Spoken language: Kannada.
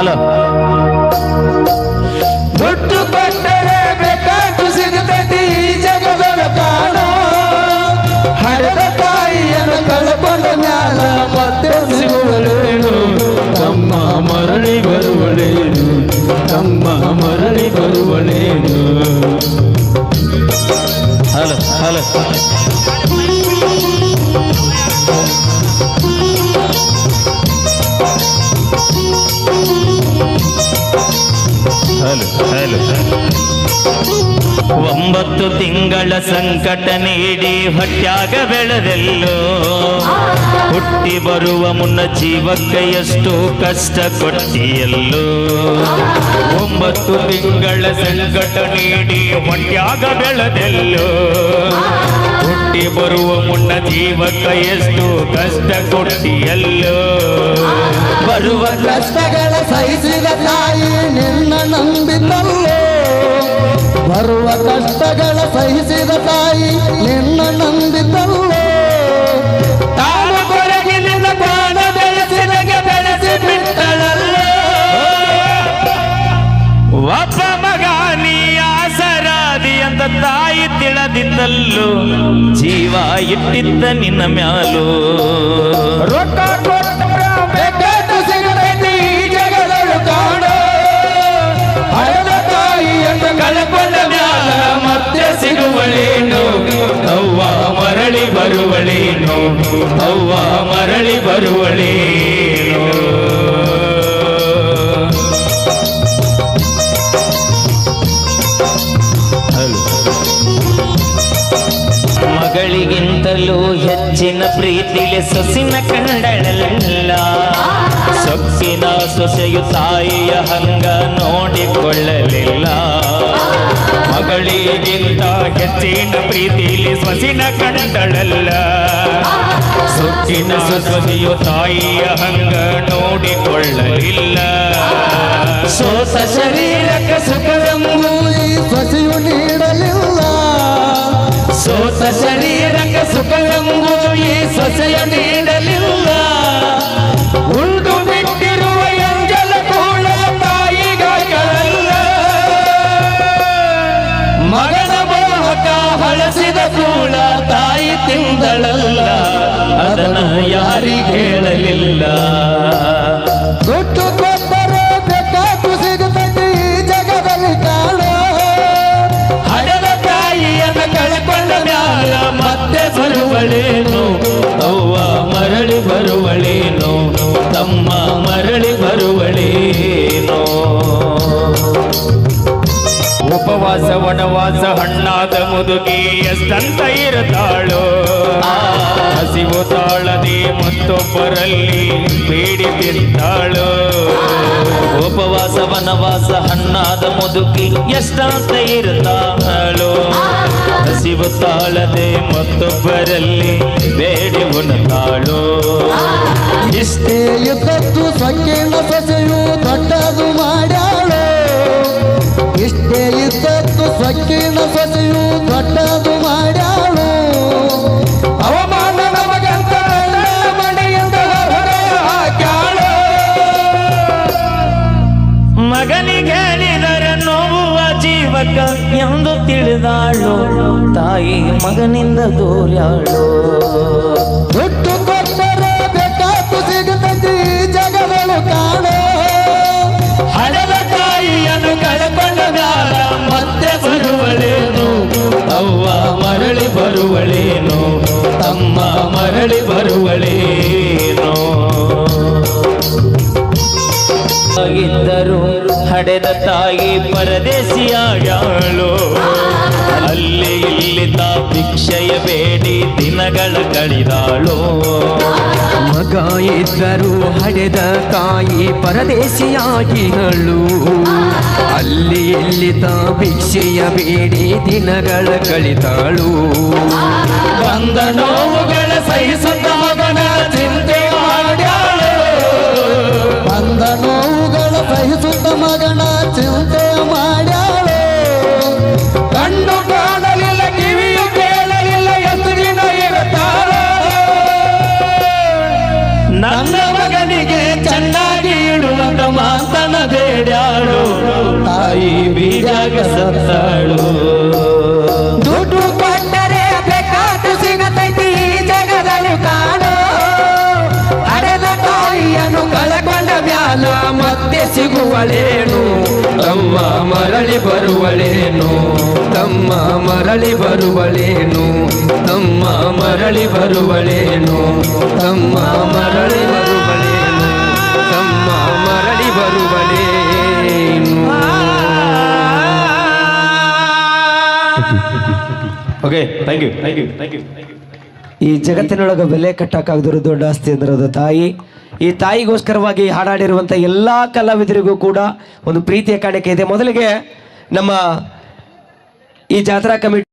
ಹಲೋ. ದುಡ್ಡು ಕೊಟ್ಟರೆ ಬೇಕಾದ್ದು ಸಿಗುತ್ತದೆ ಈ ಜಗದೊಳ ಕಾಣೋ ಹರದ ತಾಯಿಯನ್ನು ಕಳ್ಕೊಂಡ ಜ್ಞಾನ ಮತ್ತೆ ಸಿಗುವಳೇನು ತಮ್ಮ ಮರಳಿ ಬರುವಳೇನು ತಮ್ಮ ಮರಳಿ ಬರುವಳೇನು ಹಲೋ ಹಲೋ. ಹಲೋ ಹಲೋ ಒಂಬತ್ತು ತಿಂಗಳ ಸಂಕಟ ನೀಡಿ ಹೊಟ್ಯಾಗ ಬೆಳೆದೆಲ್ಲೋ. ಹುಟ್ಟಿ ಬರುವ ಮುನ್ನ ಜೀವಕ್ಕೆ ಎಷ್ಟು ಕಷ್ಟ ಕೊಟ್ಟಿಯಲ್ಲೋ. ಒಂಬತ್ತು ತಿಂಗಳ ಸಂಕಟ ನೀಡಿ ಹೊಟ್ಯಾಗ ಬೆಳೆದೆಲ್ಲೋ. ಹುಟ್ಟಿ ಬರುವ ಮುನ್ನ ಜೀವಕ್ಕೆ ಎಷ್ಟು ಕಷ್ಟ ಕೊಟ್ಟಿಯಲ್ಲೋ. ಬರುವ ಕಷ್ಟಗಳ ಸಹಿಸಿದ ತಾಯಿ ನಿನ್ನ ನಂಬಿದಲ್ಲೋ ಬರುವ ಕಷ್ಟಗಳ ಸಹಿಸಿದ ತಾಯಿ ನಿನ್ನ ನಂಬಿದ್ದವು ತಾನು ಕೊರಗಿನಿಂದ ಪ್ರಾಣ ಬೆಳೆಸಿದಗೆ ಬೆಳೆಸಿ ಬಿಟ್ಟಳಲ್ಲೋ? ಒಬ್ಬ ಮಗ ಆಸರಾದಿ ಅಂತ ತಾಯಿ ತಿಳದಿದ್ದಲ್ಲೂ? ಜೀವ ಇಟ್ಟಿದ್ದ ನಿನ್ನ ಮ್ಯಾಲೋ? ರೊಕ್ಕ ಕೊಟ್ಟರ ಅವ್ವ ಮರಳಿ ಬರುವಳಿ ಮಗಳಿಗಿಂತಲೂ ಹೆಚ್ಚಿನ ಪ್ರೀತಿಲೆ ಸೊಸಿನ ಕಂಡಳಲ್ಲ ಸೊಕ್ಕಿನ ಸೊಸೆಯು ತಾಯಿಯ ಹಂಗ ನೋಡಿಕೊಳ್ಳಲಿಲ್ಲ. ಮಗಳಿಗಿಂತ ಹೆಚ್ಚಿನ ಪ್ರೀತಿಲಿ ಸೊಸಿನ ಕಂಡಳಲ್ಲ ಸೊಕ್ಕಿನ ಸೊಸೆಯು ತಾಯಿಯ ಹಂಗ ನೋಡಿಕೊಳ್ಳಲಿಲ್ಲ. ಸೋತ ಶರೀರಕ್ಕೆ ಸುಖವೆಂಬು ಈ ಸೊಸೆಯು ನೀಡಲಿಲ್ಲ. ಸೋತ ಶರೀರಕ್ಕೆ ಸುಖವೆಂಬು ಈ ಸೊಸೆಯ ನೀಡಲಿಲ್ಲ ಕೂಳ ತಾಯಿ ತಿಂದಳಲ್ಲ ಅದನ್ನ ಯಾರಿಗೆ ಹೇಳಲಿಲ್ಲ? ವನವಾಸ ಹಣ್ಣಾದ ಮುದುಕಿ ಎಷ್ಟಂತ ಇರುತ್ತಾಳು ಹಸಿವು ತಾಳದೆ ಮತ್ತೊಬ್ಬರಲ್ಲಿ ಬೇಡಿ ಬಿದ್ದಾಳು ಉಪವಾಸ ವನವಾಸ ಹಣ್ಣಾದ ಮುದುಕಿ ಎಷ್ಟಂತ ಇರುತ್ತಾಳು ಹಸಿವು ತಾಳದೆ ಮತ್ತೊಬ್ಬರಲ್ಲಿ ಬೇಡಿ ಉಣತಾಳು. ಇಷ್ಟೇ ಇದ್ದದ್ದು ಸಂಕೀರ್ಣ ಸೊಸೆಯು ಸೊಸೆಯು ದೊಡ್ಡದು ಮಾಡ್ಯಾಳು. ಅವಮಾನ ನಮಗಂತ ಮನೆಯಿಂದ ಹಾಕ್ಯಾಳು. ಮಗನಿಗೆ ಹೇಳಿದರೆ ನೋವುವ ಜೀವಕ ಎಂದು ತಿಳಿದಾಳು. ತಾಯಿ ಮಗನಿಂದ ದೂರ್ಯಾಳು. ತಾಯಿ ಪರದೇಶಿಯಾಗ್ಯಾಳು ಅಲ್ಲಿ ಇಲ್ಲಿ ತಾ ಭಿಕ್ಷೆಯ ಬೇಡಿ ದಿನಗಳ ಕಳಿದಾಳೋ. ಮಗ ಇದ್ದರೂ ಹಡೆದ ತಾಯಿ ಪರದೇಶಿಯಾಗಿಗಳು ಅಲ್ಲಿ ಇಲ್ಲಿ ತಾ ಭಿಕ್ಷೆಯ ಬೇಡಿ ದಿನಗಳ ಕಳಿದಾಳು. ಬಂದ ನೋವುಗಳ ಸಹಿಸುತ್ತ ಸಿಗುವಳೇನು ತಮ್ಮ ಮರಳಿ ಬರುವಳೇನು? ತಮ್ಮ ಮರಳಿ ಬರುವಳೇನು? ತಮ್ಮ ಮರಳಿ ಬರುವಳೇನು? ತಮ್ಮ ಮರಳಿ ಬರುವಳೇನು? ತಮ್ಮ ಮರಳಿ ಬರುವಳೇನು? Okay thank you thank you thank you ಈ ಜಗತ್ತಿನೊಳಗೆ ಬೆಲೆ ಕಟ್ಟಕ್ಕಾಗದಿರೋ ದೊಡ್ಡ ಆಸ್ತಿ ಅಂದ್ರೆ ಅದು ತಾಯಿ. ಈ ತಾಯಿಗೋಸ್ಕರವಾಗಿ ಹಾಡಾಡಿರುವಂಥ ಎಲ್ಲ ಕಲಾವಿದರಿಗೂ ಕೂಡ ಒಂದು ಪ್ರೀತಿಯ ಕಾಣಿಕೆ ಇದೆ. ಮೊದಲಿಗೆ ನಮ್ಮ ಈ ಜಾತ್ರಾ ಕಮಿಟಿ